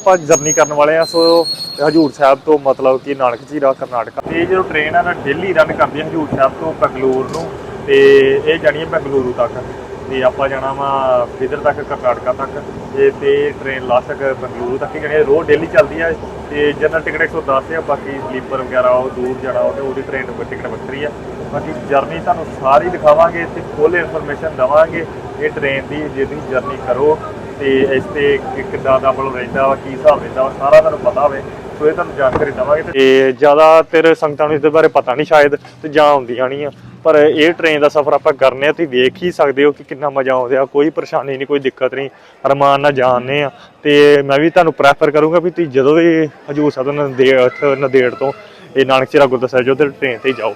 ਆਪਾਂ ਜਰਨੀ ਕਰਨ ਵਾਲੇ ਆ, ਸੋ ਹਜੂਰ ਸਾਹਿਬ ਤੋਂ ਮਤਲਬ ਕਿ ਨਾਨਕ ਝੀਰਾ ਕਰਨਾਟਕਾ। ਤੇ ਇਹ ਜਦੋਂ ਟ੍ਰੇਨ ਆ ਨਾ ਡੇਲੀ ਰਨ ਕਰਦੀ ਹੈ ਹਜੂਰ ਸਾਹਿਬ ਤੋਂ ਬੰਗਲੌਰ ਨੂੰ, ਤੇ ਇਹ ਜਾਣੀ ਹੈ ਬੰਗਲੁਰੂ ਤੱਕ। ਤੇ ਆਪਾਂ ਜਾਣਾ ਵਾ ਬਿਦਰ ਤੱਕ, ਕਰਨਾਟਕਾ ਤੱਕ। ਤੇ ਤੇ ਟ੍ਰੇਨ ਲਾਸਟ ਤੱਕ ਬੰਗਲੁਰੂ ਤੱਕ ਹੀ ਜਾਣੀ ਹੈ ਰੋਜ਼ ਡੇਲੀ ਚੱਲਦੀ ਹੈ ਤੇ ਜਨਰਲ ਟਿਕਟ 110 ਆ, ਬਾਕੀ ਸਲੀਪਰ ਵਗੈਰਾ, ਉਹ ਦੂਰ ਜਾਣਾ ਉਹ ਉਹਦੇ, ਉਹਦੀ ਟ੍ਰੇਨ ਦੀ ਟਿਕਟ ਵੱਖਰੀ ਹੈ ਬਾਕੀ ਜਰਨੀ ਤੁਹਾਨੂੰ ਸਾਰੀ ਦਿਖਾਵਾਂਗੇ ਤੇ ਫੁੱਲ ਇਨਫੋਰਮੇਸ਼ਨ ਦਵਾਂਗੇ। ਇਹ ਟ੍ਰੇਨ ਦੀ ਜੇ ਤੁਸੀਂ ਜਰਨੀ ਕਰੋ। ਤੇ ਇਸ ਤੇ ਕਿੱਦਾਂ ਦਾ ਬਲ ਰਹਿੰਦਾ ਵਾ, ਕੀ ਹਿਸਾਬ ਰਹਿੰਦਾ ਵਾ, ਸਾਰਾ ਤੁਹਾਨੂੰ ਪਤਾ ਹੋਵੇ ਸੋ ਇਹ ਤੁਹਾਨੂੰ ਜਾਣਕਾਰੀ ਦਵਾਂਗੇ ਤੇ ਜ਼ਿਆਦਾਤਰ ਸੰਗਤਾਂ ਨੂੰ ਇਸ ਦੇ ਬਾਰੇ ਪਤਾ ਨਹੀਂ ਸ਼ਾਇਦ ਤੇ ਜਾਂ ਆਉਂਦੀਆਂ ਨਹੀਂ ਆ। ਪਰ ਇਹ ਟ੍ਰੇਨ ਦਾ ਸਫ਼ਰ ਆਪਾਂ ਕਰਨੇ ਆ, ਤੁਸੀਂ ਵੇਖ ਹੀ ਸਕਦੇ ਹੋ ਕਿ ਕਿੰਨਾ ਮਜ਼ਾ ਆਉਂਦਾ ਕੋਈ ਪਰੇਸ਼ਾਨੀ ਨਹੀਂ, ਕੋਈ ਦਿੱਕਤ ਨਹੀਂ। ਅਰਮਾਨ ਨਾਲ ਜਾਣਦੇ ਆ। ਤੇ ਮੈਂ ਵੀ ਤੁਹਾਨੂੰ ਪ੍ਰੈਫਰ ਕਰੂੰਗਾ ਵੀ ਤੁਸੀਂ ਜਦੋਂ ਵੀ ਹਜੂਰ ਸਾਹਿਬ ਤੋਂ ਨੰਦੇੜ ਤੋਂ ਇਹ ਨਾਨਕ ਚੀਰਾ ਗੁਰਦੁਆਰਾ ਸਾਹਿਬ ਜੋ ਤੇ ਟ੍ਰੇਨ ਤੇ ਜਾਓ।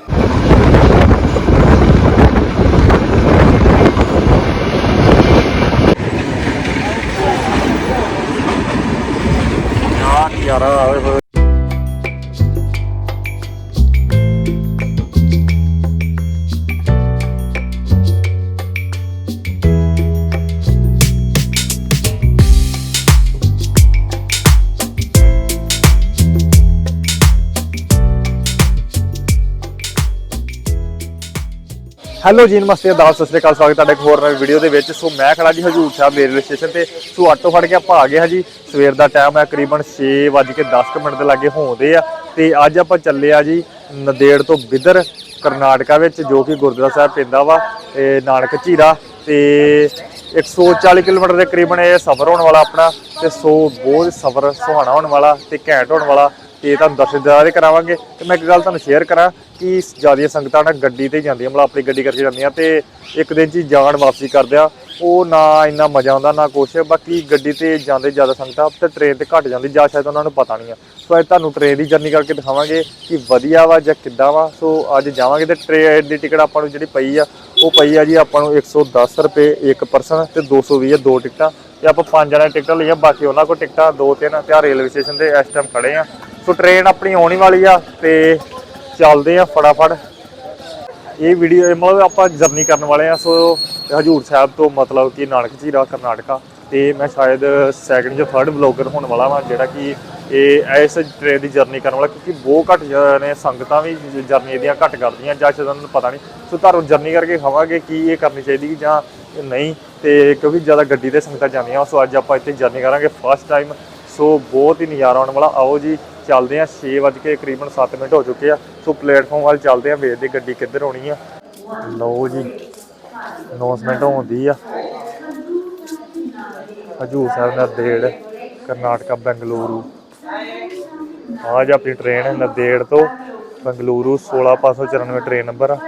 ਹੈਲੋ ਜੀ, ਨਮਸਤੇ ਅਦਾਬ ਸਤਿ ਸ੍ਰੀ ਅਕਾਲ, ਸਵਾਗਤ ਤੁਹਾਡਾ ਇੱਕ ਹੋਰ ਨਵੀਂ ਵੀਡੀਓ ਦੇ ਵਿੱਚ। ਸੋ ਮੈਂ ਖੜਾ ਜੀ ਹਜੂਰ ਸਾਹਿਬ ਰੇਲਵੇ ਸਟੇਸ਼ਨ ਤੇ। ਸੋ ਆਟੋ ਫੜ ਕੇ ਆਪਾਂ ਆ ਗਏ ਹਾਂ ਜੀ। ਸਵੇਰ ਦਾ ਟਾਈਮ ਹੈ ਕਰੀਬਨ 6:10 ਮਿੰਟ ਦੇ ਲਾਗੇ ਹੋਉਂਦੇ ਆ। ਤੇ ਅੱਜ ਆਪਾਂ ਚੱਲੇ ਆ ਜੀ ਨਦੇੜ ਤੋਂ ਬਿਦਰ ਕਰਨਾਟਕਾ ਵਿੱਚ, ਜੋ ਕਿ ਗੁਰਦੁਆਰਾ ਸਾਹਿਬ ਪੈਂਦਾ ਵਾ ਇਹ ਨਾਨਕ ਝੀਰਾ। ਤੇ 140 ਕਿਲੋਮੀਟਰ ਦੇ ਕਰੀਬਨ ਇਹ ਸਫ਼ਰ ਹੋਣ ਵਾਲਾ ਆਪਣਾ, ਤੇ ਸੋ ਬਹੁਤ ਸਫ਼ਰ ਸੁਹਾਣਾ ਹੋਣ ਵਾਲਾ ਤੇ ਘੈਂਟ ਹੋਣ ਵਾਲਾ। ਤੇ ਤੁਹਾਨੂੰ ਦਰਸ਼ਨ ਦਿਦਾਰੇ ਕਰਾਵਾਂਗੇ। ਤੇ ਮੈਂ ਇੱਕ ਗੱਲ ਤੁਹਾਨੂੰ ਸ਼ੇਅਰ ਕਰਾਂ ਕਿ ਜਿਆਦੀਆਂ ਸੰਗਤਾਂ ਨਾ ਗੱਡੀ ਤੇ ਜਾਂਦੀਆਂ, ਮਤਲਬ ਆਪਣੀ ਗੱਡੀ ਕਰਕੇ ਜਾਂਦੀਆਂ ਤੇ ਇੱਕ ਦਿਨ ਚ ਜਾਣ ਵਾਪਸੀ ਕਰਦੇ ਆ। ਉਹ ਨਾ ਇੰਨਾ ਮਜ਼ਾ ਆਉਂਦਾ, ਨਾ ਕੁਛ। ਬਾਕੀ ਗੱਡੀ ਤੇ ਜਾਂਦੇ ਜ਼ਿਆਦਾ ਸੰਗਤਾਂ, ਤੇ ਟ੍ਰੇਨ ਤੇ ਘੱਟ ਜਾਂਦੀ, ਜਾਂ ਸ਼ਾਇਦ ਉਹਨਾਂ ਨੂੰ ਪਤਾ ਨਹੀਂ ਆ। ਸੋ ਅੱਜ ਤੁਹਾਨੂੰ ਟ੍ਰੇਨ ਦੀ ਜਰਨੀ ਕਰਕੇ ਦਿਖਾਵਾਂਗੇ ਕਿ ਵਧੀਆ ਵਾ ਜਾਂ ਕਿੱਦਾਂ ਵਾ। ਸੋ ਅੱਜ ਜਾਵਾਂਗੇ ਤੇ ਟ੍ਰੇਨ ਦੀ ਟਿਕਟ ਆਪਾਂ ਨੂੰ ਜਿਹੜੀ ਪਈ ਆ, ਉਹ ਪਈ ਆ ਜੀ ਆਪਾਂ ਨੂੰ 110 ਰੁਪਏ ਇੱਕ ਪਰਸਨ ਤੇ 220 ਆ, ਦੋ ਟਿਕਟਾਂ। ਤੇ ਆਪਾਂ ਪੰਜ ਜਣੇ ਟਿਕਟਾਂ ਲਈਆਂ, ਬਾਕੀ ਉਹਨਾਂ ਕੋਲ ਟਿਕਟਾਂ ਦੋ ਤਿੰਨ ਤੇ ਆਹ ਰੇਲਵੇ ਸਟੇਸ਼ਨ ਤੇ ਇਸ ਟਾਈਮ ਖੜੇ ਆ। ਸੋ ਟ੍ਰੇਨ ਆਪਣੀ ਆਉਣੀ ਵਾਲੀ ਆ ਤੇ ਚੱਲਦੇ ਆ ਫਟਾਫਟ। ਇਹ ਵੀਡੀਓ ਮਤਲਬ ਆਪਾਂ ਜਰਨੀ ਕਰਨ ਵਾਲੇ ਆ, ਸੋ ਹਜੂਰ ਸਾਹਿਬ ਤੋਂ ਮਤਲਬ ਕਿ ਨਾਨਕ ਝੀਰਾ ਕਰਨਾਟਕਾ। ਤੇ ਮੈਂ ਸ਼ਾਇਦ ਸੈਕੰਡ ਜਾਂ ਥਰਡ ਬਲੌਗਰ ਹੋਣ ਵਾਲਾ ਵਾਂ, ਜਿਹੜਾ ਕਿ ਇਹ ਇਸ ਟ੍ਰੇਨ ਦੀ ਜਰਨੀ ਕਰਨ ਵਾਲਾ, ਕਿਉਂਕਿ ਬਹੁਤ ਘੱਟ ਜ- ਨੇ, ਸੰਗਤਾਂ ਵੀ ਜਰਨੀ ਦੀਆਂ ਘੱਟ ਕਰਦੀਆਂ, ਜਾਂ ਸ਼ਾਇਦ ਉਹਨਾਂ ਨੂੰ ਪਤਾ ਨਹੀਂ। ਸੋ ਤੁਹਾਨੂੰ ਜਰਨੀ ਕਰਕੇ ਖਾਵਾਂਗੇ, ਕੀ ਇਹ ਕਰਨੀ ਚਾਹੀਦੀ ਜਾਂ ਨਹੀਂ, ਤੇ ਕਿਉਂਕਿ ਜ਼ਿਆਦਾ ਗੱਡੀ ਤੇ ਸੰਗਤਾਂ ਜਾਂਦੀਆਂ ਸੋ ਅੱਜ ਆਪਾਂ ਇੱਥੇ ਜਰਨੀ ਕਰਾਂਗੇ ਫਸਟ ਟਾਈਮ ਸੋ ਬਹੁਤ ਹੀ ਨਜ਼ਾਰਾ ਆਉਣ ਵਾਲਾ। ਆਓ ਜੀ, ਚੱਲਦੇ ਆ 6 ਵਜੇ ਕੇ ਤਕਰੀਬਨ 7 ਮਿੰਟ ਹੋ ਚੁੱਕੇ ਆ। ਸੋ ਪਲੇਟਫਾਰਮ ਵੱਲ ਚੱਲਦੇ ਆ ਵੇਖਦੇ ਗੱਡੀ ਕਿੱਧਰ ਆਉਣੀ ਆ। ਲਓ ਜੀ ਅਨਾਉਂਸਮੈਂਟ ਹੁੰਦੀ ਆ। ਹਜੂਰ ਸਾਹਿਬ ਨੰਦੇੜ, ਕਰਨਾਟਕਾ, ਬੰਗਲੁਰੂ। ਆਜ ਆਪਣੀ ਟ੍ਰੇਨ ਨੰਦੇੜ ਤੋਂ ਬੰਗਲੁਰੂ 16594 ਟ੍ਰੇਨ ਨੰਬਰ ਆ।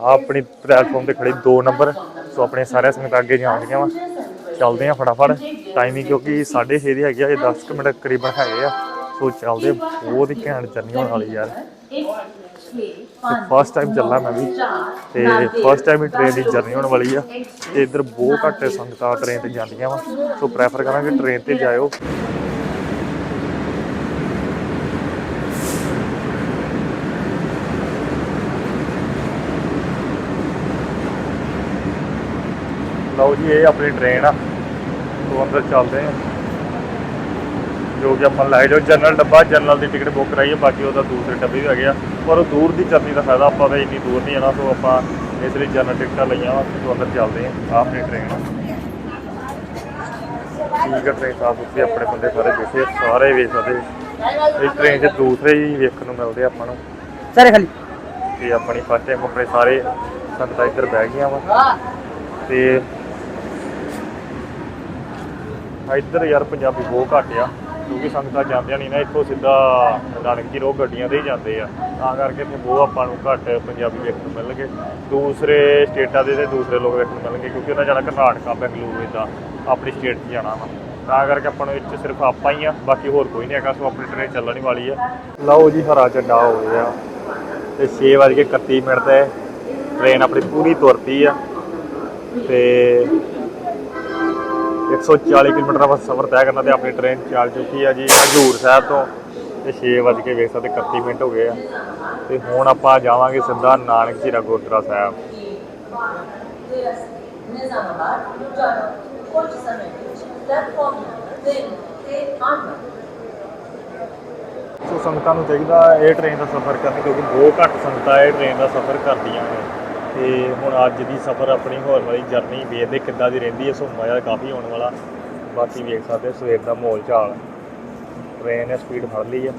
ਆਹ ਆਪਣੀ ਪਲੇਟਫਾਰਮ ਤੇ ਖੜੀ 2 ਨੰਬਰ ਸੋ ਆਪਣੇ ਸਾਰੇ ਸੰਗਤਾਂ ਅੱਗੇ ਜਾਣਦੀਆਂ ਵਾ। ਚੱਲਦੇ ਆ ਫਟਾਫਟ। ਟਾਈਮਿੰਗ ਕਿਉਂਕਿ 6:30 ਦੀ ਹੈਗੀ ਆ, ਇਹ 10 ਕੁ ਮਿੰਟ ਕਰੀਬਨ ਹੈਗੇ ਆ। ਸੋ ਚੱਲਦੇ ਬਹੁਤ ਹੀ ਘੈਂਟ ਜਰਨੀ ਹੋਣ ਵਾਲੀ ਯਾਰ। ਫਸਟ ਟਾਈਮ ਚੱਲਾ ਮੈਂ ਵੀ ਤੇ ਫਸਟ ਟਾਈਮ ਹੀ ਟ੍ਰੇਨ ਦੀ ਜਰਨੀ ਹੋਣ ਵਾਲੀ ਆ ਤੇ ਇੱਧਰ ਬਹੁਤ ਘੱਟ ਸੰਗਤਾਂ ਟ੍ਰੇਨ ਤੇ ਜਾਂਦੀਆਂ ਵਾ ਸੋ ਪ੍ਰੈਫਰ ਕਰਾਂਗੇ ਟ੍ਰੇਨ ਤੇ ਜਾਇਓ ਲਓ ਜੀ ਇਹ ਆਪਣੀ ਟ੍ਰੇਨ ਆ ਸੋ ਅੰਦਰ ਚੱਲਦੇ ਆ ਜੋ ਕਿ ਆਪਾਂ ਲੈ ਜਾਓ ਜਨਰਲ ਡੱਬਾ ਜਨਰਲ ਦੀ ਟਿਕਟ ਬੁੱਕ ਕਰਾਈਏ ਬਾਕੀ ਉਹਦਾ ਦੂਸਰੇ ਡੱਬੇ ਵੀ ਹੈਗੇ ਆ। ਪਰ ਉਹ ਦੂਰ ਦੀ ਜਰਨੀ ਦਾ ਫਾਇਦਾ ਆਪਾਂ ਤਾਂ ਇੰਨੀ ਦੂਰ ਨਹੀਂ ਜਾਣਾ ਸੋ ਆਪਾਂ ਇਸ ਲਈ ਜਨਰਲ ਟਿਕਟਾਂ ਲਈਆਂ ਵਾ ਸੋ ਅੰਦਰ ਚੱਲਦੇ ਆ ਆਪਣੀ ਟ੍ਰੇਨ ਠੀਕ ਹੈ ਟ੍ਰੇਨ ਸਾਫ਼ ਸੁਥਰੀ ਆਪਣੇ ਬੰਦੇ ਸਾਰੇ ਬੈਠੇ ਸਾਰੇ ਵੇਖ ਸਕਦੇ ਇਸ ਟ੍ਰੇਨ 'ਚ ਦੂਸਰੇ ਹੀ ਵੇਖਣ ਨੂੰ ਮਿਲਦੇ ਆਪਾਂ ਨੂੰ। ਸਰੇ ਖਾਲੀ। ਤੇ ਆਪਣੀ ਫਸਟ ਟਾਈਮ ਆਪਣੇ ਸਾਰੇ ਸੰਗਤਾਂ ਇੱਧਰ ਬਹਿ ਗਈਆਂ ਵਾ। ਤੇ ਇੱਧਰ ਯਾਰ ਪੰਜਾਬੀ ਬਹੁਤ ਘੱਟ ਆ। ਕਿਉਂਕਿ ਸੰਗਤਾਂ ਜਾਂਦੀਆਂ ਨਹੀਂ ਨਾ ਇੱਥੋਂ ਸਿੱਧਾ ਨਾਨਕ ਜੀ ਰੋਡ ਗੱਡੀਆਂ ਤੇ ਹੀ ਜਾਂਦੇ ਆ। ਤਾਂ ਕਰਕੇ ਇੱਥੇ ਬਹੁਤ ਆਪਾਂ ਨੂੰ ਘੱਟ ਪੰਜਾਬੀ ਵੇਖਣ ਨੂੰ ਮਿਲਣਗੇ। ਦੂਸਰੇ ਸਟੇਟਾਂ ਦੇ ਤੇ ਦੂਸਰੇ ਲੋਕ ਵੇਖਣ ਨੂੰ ਮਿਲਣਗੇ ਕਿਉਂਕਿ ਉਹਨਾਂ ਜਾਣਾ ਕਰਨਾਟਕਾ, ਬੈਂਗਲੁਰੂ ਇਦਾਂ ਆਪਣੀ ਸਟੇਟ 'ਚ ਜਾਣਾ ਵਾ। ਤਾਂ ਕਰਕੇ ਆਪਾਂ ਨੂੰ ਇੱਥੇ ਸਿਰਫ ਆਪਾਂ ਹੀ ਆ, ਬਾਕੀ ਹੋਰ ਕੋਈ ਨਹੀਂ ਹੈਗਾ, ਸੋ ਆਪਣੀ ਟ੍ਰੇਨ ਚੱਲਣ ਹੀ ਵਾਲੀ ਆ। ਲਓ ਜੀ, ਹਰਾ ਝੰਡਾ ਹੋ ਗਿਆ। ਤੇ 6:31 ਮਿੰਟ ਤੇ ਟ੍ਰੇਨ ਆਪਣੀ ਪੂਰੀ ਤੁਰ ਆ। ਤੇ 140 ਕਿਲੋਮੀਟਰ ਦਾ ਸਫ਼ਰ ਤੈਅ ਕਰਨਾ ਤੇ ਆਪਣੀ ਟ੍ਰੇਨ ਚੱਲ ਚੁੱਕੀ ਆ ਜੀ ਹਜੂਰ ਸਾਹਿਬ ਤੋਂ ਤੇ 6 ਵਜ ਕੇ ਵੇਖ ਸਕਦੇ 31 ਮਿੰਟ ਹੋ ਗਏ ਆ। ਤੇ ਹੁਣ ਆਪਾਂ ਜਾਵਾਂਗੇ ਸਿੱਧਾ ਨਾਨਕ ਜ਼ੀਰਾ ਗੁਰਦੁਆਰਾ ਸਾਹਿਬ। ਨਿਜ਼ਾਮਾਬਾਦ ਲੁਧਿਆਣਾ ਕੁਝ ਸਮੇਂ ਪਲੇਟਫਾਰਮ 3 ਤੇ 8 ਸੰਗਤਾਂ ਨੂੰ ਚਾਹੀਦਾ ਇਹ ਟ੍ਰੇਨ ਦਾ ਸਫ਼ਰ ਕਰਨ ਕਿਉਂਕਿ ਬਹੁਤ ਘੱਟ ਸੰਗਤਾਂ ਇਹ ਟ੍ਰੇਨ ਦਾ ਸਫ਼ਰ ਕਰਦੀਆਂ ਨੇ। ਤੇ ਹੁਣ ਅੱਜ ਦੀ ਸਫ਼ਰ ਆਪਣੀ ਹੋਣ ਵਾਲੀ ਜਰਨੀ ਵੇਖਦੇ ਕਿੱਦਾਂ ਦੀ ਰਹਿੰਦੀ ਹੈ, ਸੋ ਮਜ਼ਾ ਕਾਫੀ ਆਉਣ ਵਾਲਾ। ਬਾਕੀ ਵੇਖ ਸਕਦੇ ਸਵੇਰ ਦਾ ਮਾਹੌਲ ਚਾਲ। ਟ੍ਰੇਨ ਨੇ ਸਪੀਡ ਫੜ ਲਈ ਹੈ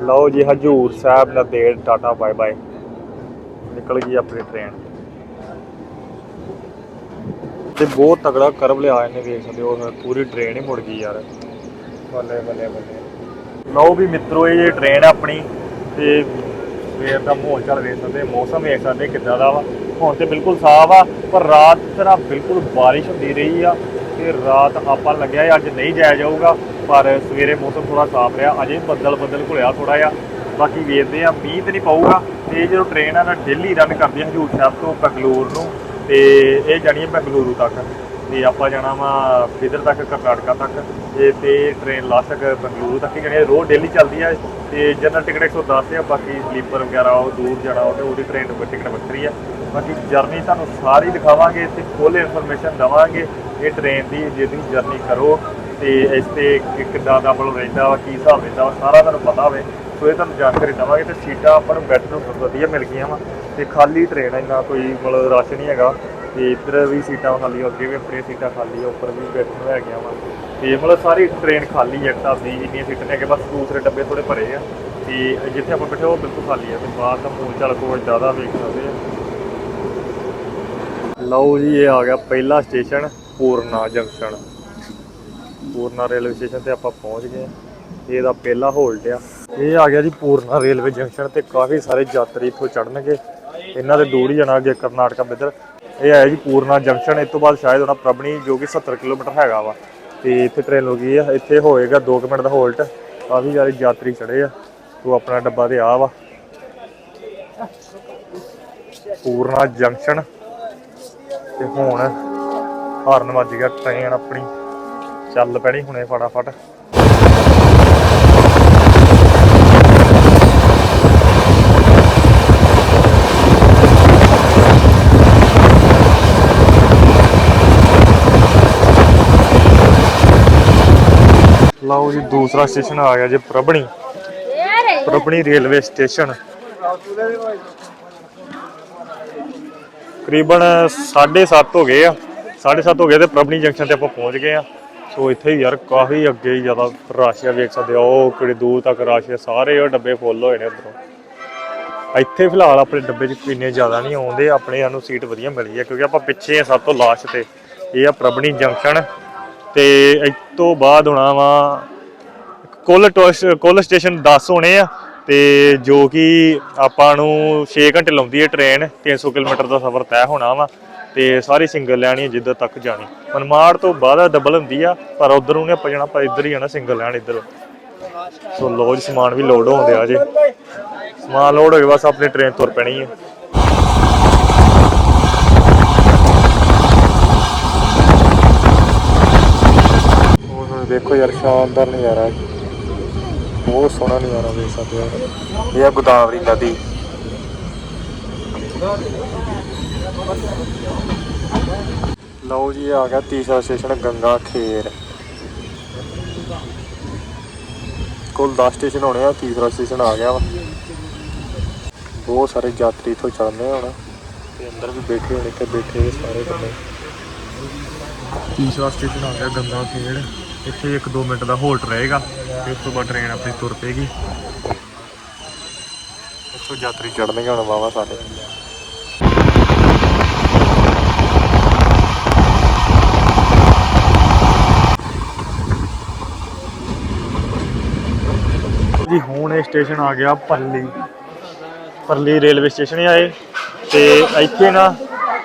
ਲਓ ਜੀ, Hazur Sahib Nanded tata, bye bye. ਨਿਕਲ ਗਈ ਆਪਣੀ ਟ੍ਰੇਨ ਤੇ ਬਹੁਤ ਤਗੜਾ ਕਰਵ ਲਿਆ ਇਹਨੇ, ਵੇਖ ਸਕਦੇ ਹੋ ਪੂਰੀ ਟ੍ਰੇਨ ਹੀ ਮੁੜ ਗਈ ਯਾਰ। ਬੱਲੇ ਬੱਲੇ ਬੱਲੇ। ਲਓ ਵੀ ਮਿੱਤਰੋ, ਇਹ ਟ੍ਰੇਨ ਆਪਣੀ, ਤੇ ਸਵੇਰ ਦਾ ਮਾਹੌਲ ਚੱਲ ਵੇਖ ਸਕਦੇ ਮੌਸਮ ਵੇਖ ਸਕਦੇ ਕਿੱਦਾਂ ਦਾ ਵਾ। ਹੁਣ ਤੇ ਬਿਲਕੁਲ ਸਾਫ਼ ਆ, ਪਰ ਰਾਤ ਤਰ੍ਹਾਂ ਬਿਲਕੁਲ ਬਾਰਿਸ਼ ਹੁੰਦੀ ਰਹੀ ਆ ਤੇ ਰਾਤ ਆਪਾਂ ਲੱਗਿਆ ਅੱਜ ਨਹੀਂ ਜਾਇਆ ਜਾਊਗਾ, ਪਰ ਸਵੇਰੇ ਮੌਸਮ ਥੋੜਾ ਸਾਫ਼ ਰਿਹਾ, ਅਜੇ ਬੱਦਲ ਬੱਦਲ ਘੁਲਿਆ ਥੋੜਾ ਜਿਹਾ। ਬਾਕੀ ਵੇਖਦੇ ਆ ਮੀਂਹ ਤੇ ਨਹੀਂ ਪਊਗਾ, ਤੇ ਇਹ ਜਦੋਂ ਟ੍ਰੇਨ ਆ ਨਾ ਦਿੱਲੀ ਰਨ ਕਰਦੀ ਆ ਹਜੂਰ ਸਾਹਿਬ ਤੋਂ ਬੰਗਲੌਰ ਨੂੰ, ਤੇ ਇਹ ਜਾਣੀ ਹੈ ਬੰਗਲੁਰੂ ਤੱਕ। ਤੇ ਆਪਾਂ ਜਾਣਾ ਵਾ ਫਿਦਰ ਤੱਕ? ਕਰਨਾਟਕਾ ਤੱਕ। ਤੇ ਤੇ ਟ੍ਰੇਨ ਲਾਸਟ ਤੱਕ ਬੰਗਲੁਰੂ ਤੱਕ ਹੀ ਜਾਣੀ ਹੈ। ਰੋਜ਼ ਡੇਲੀ ਚੱਲਦੀ ਆ ਤੇ ਜਨਰਲ ਟਿਕਟ 110 ਆ, ਬਾਕੀ ਸਲੀਪਰ ਵਗੈਰਾ ਉਹ ਦੂਰ ਜਾਣਾ ਉਹ ਤੇ ਉਹਦੀ ਟ੍ਰੇਨ ਦੀ ਟਿਕਟ ਵੱਖਰੀ ਆ। ਬਾਕੀ ਜਰਨੀ ਤੁਹਾਨੂੰ ਸਾਰੀ ਦਿਖਾਵਾਂਗੇ ਤੇ ਫੁੱਲ ਇਨਫੋਰਮੇਸ਼ਨ ਦਵਾਂਗੇ। ਇਹ ਟ੍ਰੇਨ ਦੀ ਜੇ ਤੁਸੀਂ ਜਰਨੀ ਕਰੋ ਤੇ ਇਸ ਤੇ ਕਿੱਦਾਂ ਦਾ ਮਤਲਬ ਰਹਿੰਦਾ ਵਾ, ਕੀ ਹਿਸਾਬ ਰਹਿੰਦਾ ਵਾ, ਸਾਰਾ ਤੁਹਾਨੂੰ ਪਤਾ ਹੋਵੇ। ਸੋ ਇਹ ਤੁਹਾਨੂੰ ਜਾਣਕਾਰੀ ਦਵਾਂਗੇ ਤੇ ਸੀਟਾਂ ਆਪਾਂ ਨੂੰ ਬੈੱਡ ਨੂੰ ਵਧੀਆ ਮਿਲ ਗਈਆਂ ਵਾ। ਤੇ ਖਾਲੀ ਟ੍ਰੇਨ ਆ, ਇੰਨਾ ਕੋਈ ਮਤਲਬ ਰਸ਼ ਨਹੀਂ ਹੈਗਾ। ਤੇ ਇੱਧਰ ਵੀ ਸੀਟਾਂ ਖਾਲੀ ਆ, ਅੱਗੇ ਵੀ ਆਪਣੀਆਂ ਸੀਟਾਂ ਖਾਲੀ ਆ ਉੱਪਰ ਵੀ ਬੈਠਣ ਨੂੰ ਹੈਗੀਆਂ ਵਾ। ਤੇ ਮਤਲਬ ਸਾਰੀ ਟ੍ਰੇਨ ਖਾਲੀ ਹੈ ਤਾਂ ਦੀ ਇੰਨੀਆਂ ਸੀਟਾਂ ਨੇ ਕਿ ਬਸ ਦੂਸਰੇ ਡੱਬੇ ਥੋੜੇ ਭਰੇ ਆ। ਤੇ ਜਿੱਥੇ ਆਪਾਂ ਬੈਠੇ ਉਹ ਬਿਲਕੁਲ ਖਾਲੀ ਆ। ਤੇ ਬਾਹਰ ਦਾ ਮੂਲ ਚੱਲ ਕੋਲ ਜ਼ਿਆਦਾ ਵੇਖ ਸਕਦੇ ਆ। ਲਓ ਜੀ ਇਹ ਆ ਗਿਆ ਪਹਿਲਾ station Purna junction Purna railway station ਤੇ ਆਪਾਂ ਪਹੁੰਚ ਗਏ। ਹਾਂ। ਇਹ ਇਹਦਾ ਪਹਿਲਾ ਹੋਲਡ ਆ। ਇਹ ਆ ਗਿਆ ਜੀ ਪੂਰਨਾ ਰੇਲਵੇ ਜੰਕਸ਼ਨ ਤੇ ਕਾਫੀ ਸਾਰੇ ਯਾਤਰੀ ਇੱਥੋਂ ਚੜਨਗੇ ਇਹਨਾਂ ਦੇ ਦੂਰ ਹੀ ਜਾਣਾ ਅੱਗੇ ਕਰਨਾਟਕਾ ਬਿੱਧਰ ਇਹ ਹੈ ਜੀ ਪੂਰਨਾ ਜੰਕਸ਼ਨ ਇਸ ਤੋਂ ਬਾਅਦ ਸ਼ਾਇਦ ਹੋਣਾ ਪ੍ਰਬਣੀ ਜੋ ਕਿ 70 ਕਿਲੋਮੀਟਰ ਹੈਗਾ ਵਾ। ਤੇ ਇੱਥੇ ਟ੍ਰੇਨ ਰੁਕੀ ਆ, ਇੱਥੇ ਹੋਏਗਾ 2 ਮਿੰਟ ਦਾ ਹੋਲਟ। ਕਾਫੀ ਸਾਰੇ ਯਾਤਰੀ ਚੜੇ ਆ, ਤੋ ਆਪਣਾ ਡੱਬਾ ਤੇ ਆ ਵਾ। ਪੂਰਨਾ ਜੰਕਸ਼ਨ, ਤੇ ਹੁਣ ਹਾਰਨ ਵੱਜ ਗਿਆ ਟ੍ਰੇਨ ਆਪਣੀ। ਚੱਲ ਪੈਣੀ ਹੁਣੇ ਫਟਾਫਟ। ਲਓ ਜੀ, ਦੂਸਰਾ ਸਟੇਸ਼ਨ ਆ ਗਿਆ ਜੀ, ਪ੍ਰਭਣੀ। ਪ੍ਰਭਣੀ ਰੇਲਵੇ ਸਟੇਸ਼ਨ ਤਕਰੀਬਨ 7:30 ਹੋ ਗਏ ਆ। 7:30 ਹੋ ਗਏ ਤੇ ਪ੍ਰਭਣੀ ਜੰਕਸ਼ਨ ਤੇ ਆਪਾਂ ਪਹੁੰਚ ਗਏ ਆ। ਸੋ ਇੱਥੇ ਹੀ ਯਾਰ ਕਾਫੀ ਅੱਗੇ ਜ਼ਿਆਦਾ ਰਸ਼ ਆ, ਵੇਖ ਸਕਦੇ ਆ ਉਹ ਕਿਹੜੇ ਦੂਰ ਤੱਕ ਰਸ਼ ਆ, ਸਾਰੇ ਉਹ ਡੱਬੇ ਫੁੱਲ ਹੋਏ ਨੇ ਉਧਰੋਂ। ਇੱਥੇ ਫਿਲਹਾਲ ਆਪਣੇ ਡੱਬੇ 'ਚ ਇੰਨੇ ਜ਼ਿਆਦਾ ਨਹੀਂ ਆਉਂਦੇ, ਆਪਣੇ ਸਾਨੂੰ ਸੀਟ ਵਧੀਆ ਮਿਲੀ ਹੈ ਕਿਉਂਕਿ ਆਪਾਂ ਪਿੱਛੇ ਆ ਸਭ ਤੋਂ ਲਾਸਟ ਤੇ। ਇਹ ਆ ਪ੍ਰਭਣੀ ਜੰਕਸ਼ਨ ਤੇ ਇਸ ਤੋਂ ਬਾਅਦ ਹੋਣਾ ਵਾ ਕੁੱਲ ਟੋਸ- ਕੁੱਲ ਸਟੇਸ਼ਨ 10 ਹੋਣੇ ਆ ਤੇ ਜੋ ਕਿ ਆਪਾਂ ਨੂੰ 6 ਘੰਟੇ ਲਾਉਂਦੀ ਹੈ ਟ੍ਰੇਨ 300 ਕਿਲੋਮੀਟਰ ਦਾ ਸਫ਼ਰ ਤੈਅ ਹੋਣਾ ਵਾ ਤੇ ਸਾਰੀ ਸਿੰਗਲ ਲੈਣੀ ਹੈ ਜਿੱਧਰ ਤੱਕ ਜਾਣੀ। ਮਨਮਾੜ ਤੋਂ ਬਾਅਦ ਡਬਲ ਹੁੰਦੀ ਆ, ਪਰ ਉਧਰ ਨੂੰ ਨੇ ਆਪਾਂ ਜਾਣਾ ਪਰ ਇੱਧਰ ਹੀ ਜਾਣਾ ਸਿੰਗਲ ਲੈਣ ਇੱਧਰ। ਸੋ ਲੋਜ ਸਮਾਨ ਵੀ ਲੋਡ ਹੋਉਂਦੇ ਆ ਜੇ। ਸਮਾਨ ਲੋਡ ਹੋ ਗਿਆ ਬਸ ਆਪਣੀ ਟ੍ਰੇਨ ਤੁਰ ਪੈਣੀ ਹੈ ਦੇਖੋ ਯਾਰ, ਸ਼ਾਨਦਾਰ ਨਜ਼ਾਰਾ ਬਹੁਤ ਸੋਹਣਾ ਨਜ਼ਾਰਾ ਦੇਖ ਸਕਦੇ ਹੋ। ਇਹ ਆ ਗੋਦਾਵਰੀ ਨਦੀ। ਲਓ ਜੀ, ਆ ਗਿਆ ਤੀਸਰਾ ਸਟੇਸ਼ਨ, ਗੰਗਾ ਖੇਰ। ਕੁੱਲ 10 ਸਟੇਸ਼ਨ ਹੋਣੇ ਆ, ਤੀਸਰਾ ਸਟੇਸ਼ਨ ਆ ਗਿਆ ਵਾ। ਬਹੁਤ ਸਾਰੇ ਯਾਤਰੀ ਇੱਥੋਂ ਚੜ੍ਹਦੇ ਹੁਣ। ਤੇ ਅੰਦਰ ਵੀ ਬੈਠੇ ਹੋਣੇ ਤੇ ਬੈਠੇ ਸਾਰੇ ਬੰਦੇ। ਤੀਸਰਾ ਸਟੇਸ਼ਨ ਆ ਗਿਆ, ਗੰਗਾ ਖੇੜ ਇੱਥੇ 1-2 ਮਿੰਟ ਦਾ ਹੋਲਟ ਰਹੇਗਾ ਉਸ ਤੋਂ ਬਾਅਦ ਟ੍ਰੇਨ ਆਪਣੀ ਤੁਰ ਪਏਗੀ। ਇੱਥੋਂ ਯਾਤਰੀ ਚੜ੍ਹਨਗੇ ਹੁਣ ਵਾਵਾ ਸਾਰੇ। ਜੀ ਹੁਣ ਇਹ ਸਟੇਸ਼ਨ ਆ ਗਿਆ ਪਰਲੀ। ਪਰਲੀ ਰੇਲਵੇ ਸਟੇਸ਼ਨ ਆਏ ਤੇ ਇੱਥੇ ਨਾ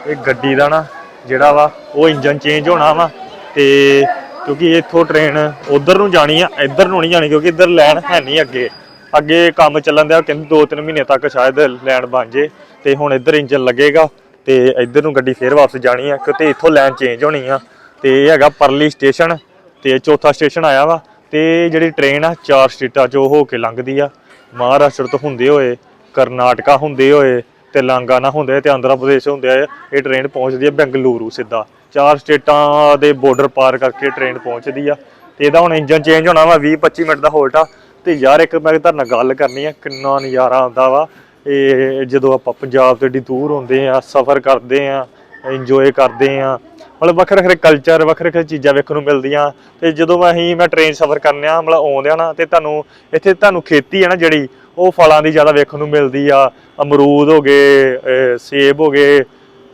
ਇਹ ਗੱਡੀ ਦਾ ਨਾ ਜਿਹੜਾ ਵਾ ਉਹ ਇੰਜਨ ਚੇਂਜ ਹੋਣਾ ਵਾ। ਤੇ ਕਿਉਂਕਿ ਇੱਥੋਂ ਟ੍ਰੇਨ ਉਧਰ ਨੂੰ ਜਾਣੀ ਆ, ਇੱਧਰ ਨੂੰ ਨਹੀਂ ਜਾਣੀ ਕਿਉਂਕਿ ਇੱਧਰ ਲਾਈਨ ਹੈ ਨਹੀਂ ਅੱਗੇ। ਅੱਗੇ ਕੰਮ ਚੱਲਣ ਦਿਆ ਕਹਿੰਦੇ 2-3 ਮਹੀਨੇ ਤੱਕ ਸ਼ਾਇਦ ਲਾਈਨ ਬਣ ਜੇ ਤੇ ਹੁਣ ਇੱਧਰ ਇੰਜਨ ਲੱਗੇਗਾ ਤੇ ਇੱਧਰ ਨੂੰ ਗੱਡੀ ਫੇਰ ਵਾਪਸ ਜਾਣੀ ਆ, ਕਿਉਂਕਿ ਇੱਥੋਂ ਲਾਈਨ ਚੇਂਜ ਹੋਣੀ ਆ। ਤੇ ਇਹ ਹੈਗਾ ਪਰਲੀ ਸਟੇਸ਼ਨ ਤੇ ਚੌਥਾ ਸਟੇਸ਼ਨ ਆਇਆ ਵਾ ਤੇ ਜਿਹੜੀ ਟ੍ਰੇਨ ਆ, ਚਾਰ ਸਟੇਟਾਂ ਚੋਂ ਹੋ ਕੇ ਲੰਘਦੀ ਆ। ਮਹਾਰਾਸ਼ਟਰ ਤੋਂ ਹੁੰਦੇ ਹੋਏ, ਕਰਨਾਟਕਾ ਹੁੰਦੇ ਹੋਏ ਤੇਲੰਗਾਨਾ ਹੁੰਦੇ ਹੋਏ ਤੇ ਆਂਧਰਾ ਪ੍ਰਦੇਸ਼ ਹੁੰਦੇ ਹੋਏ ਇਹ ਟ੍ਰੇਨ ਪਹੁੰਚਦੀ ਹੈ ਬੈਂਗਲੁਰੂ ਸਿੱਧਾ। ਚਾਰ ਸਟੇਟਾਂ ਦੇ ਬਾਰਡਰ ਪਾਰ ਕਰਕੇ ਟ੍ਰੇਨ ਪਹੁੰਚਦੀ ਆ। ਤੇ ਇਹਦਾ ਹੁਣ ਇੰਜਨ ਚੇਂਜ ਹੋਣਾ ਵਾ 20 25 ਮਿੰਟ ਦਾ ਹੋਲਟ ਆ। ਤੇ ਯਾਰ ਇੱਕ ਮੈਂ ਤੁਹਾਡੇ ਨਾਲ ਗੱਲ ਕਰਨੀ ਆ, ਕਿੰਨਾ ਨਜ਼ਾਰਾ ਆਉਂਦਾ ਵਾ। ਇਹ ਜਦੋਂ ਆਪਾਂ ਪੰਜਾਬ ਤੋਂ ਏਡੀ ਦੂਰ ਹੁੰਦੇ ਆ, ਸਫ਼ਰ ਕਰਦੇ ਆ ਇੰਜੋਏ ਕਰਦੇ ਆ, ਮਤਲਬ ਵੱਖਰੇ ਵੱਖਰੇ ਕਲਚਰ ਵੱਖਰੇ ਵੱਖਰੇ ਚੀਜ਼ਾਂ ਵੇਖਣ ਨੂੰ ਮਿਲਦੀਆਂ। ਤੇ ਜਦੋਂ ਅਸੀਂ, ਮੈਂ ਟ੍ਰੇਨ ਸਫ਼ਰ ਕਰਨੇ ਆ, ਮਤਲਬ ਆਉਂਦਿਆਂ ਨਾ, ਤੇ ਤੁਹਾਨੂੰ, ਇੱਥੇ ਤੁਹਾਨੂੰ ਖੇਤੀ ਹੈ ਨਾ ਜਿਹੜੀ, ਉਹ ਫਲਾਂ ਦੀ ਜ਼ਿਆਦਾ ਵੇਖਣ ਨੂੰ ਮਿਲਦੀ ਆ। ਅਮਰੂਦ ਹੋ ਗਏ ਸੇਬ ਹੋ ਗਏ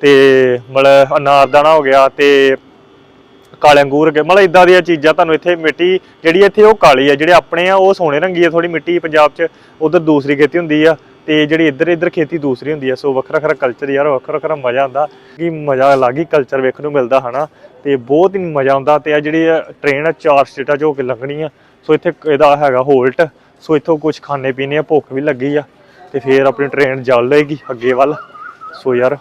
ਤੇ ਮਤਲਬ ਅਨਾਰਦਾਨਾ ਹੋ ਗਿਆ ਤੇ ਕਾਲੇ ਅੰਗੂਰ ਕੇ ਮਤਲਬ ਇਦਾਂ ਦੀਆਂ ਚੀਜ਼ਾਂ ਤੁਹਾਨੂੰ ਇੱਥੇ ਮਿੱਟੀ ਜਿਹੜੀ ਇੱਥੇ ਉਹ ਕਾਲੀ ਆ, ਜਿਹੜੇ ਆਪਣੇ ਆ ਉਹ ਸੋਨੇ ਰੰਗੀ ਆ ਥੋੜੀ ਮਿੱਟੀ ਪੰਜਾਬ 'ਚ, ਉਧਰ ਦੂਸਰੀ ਖੇਤੀ ਹੁੰਦੀ ਆ ਤੇ ਜਿਹੜੀ ਇੱਧਰ ਇੱਧਰ ਖੇਤੀ ਦੂਸਰੀ ਹੁੰਦੀ ਆ। ਸੋ ਵੱਖਰਾ ਵੱਖਰਾ ਕਲਚਰ ਯਾਰ, ਵੱਖਰਾ ਵੱਖਰਾ ਮਜ਼ਾ ਆਉਂਦਾ। ਕਿ ਮਜ਼ਾ ਅਲੱਗ ਹੀ ਕਲਚਰ ਵੇਖਣ ਨੂੰ ਮਿਲਦਾ, ਹਨਾ? ਤੇ ਬਹੁਤ ਹੀ ਮਜ਼ਾ ਆਉਂਦਾ ਤੇ ਆ ਜਿਹੜੀ ਟ੍ਰੇਨ ਆ, ਚਾਰ ਸਟੇਟਾਂ 'ਚ ਹੋ ਕੇ ਲੰਘਣੀ ਆ। ਸੋ ਇੱਥੇ ਇਹਦਾ ਹੈਗਾ ਹੋਲਟ। ਸੋ ਇੱਥੋਂ ਕੁਝ ਖਾਣੇ ਪੀਣੇ ਆ, ਭੁੱਖ ਵੀ ਲੱਗੀ ਆ। ਤੇ ਫੇਰ ਆਪਣੀ ਟ੍ਰੇਨ ਲਏਗੀ ਅੱਗੇ ਵੱਲ। ਸੋ ਯਾਰ,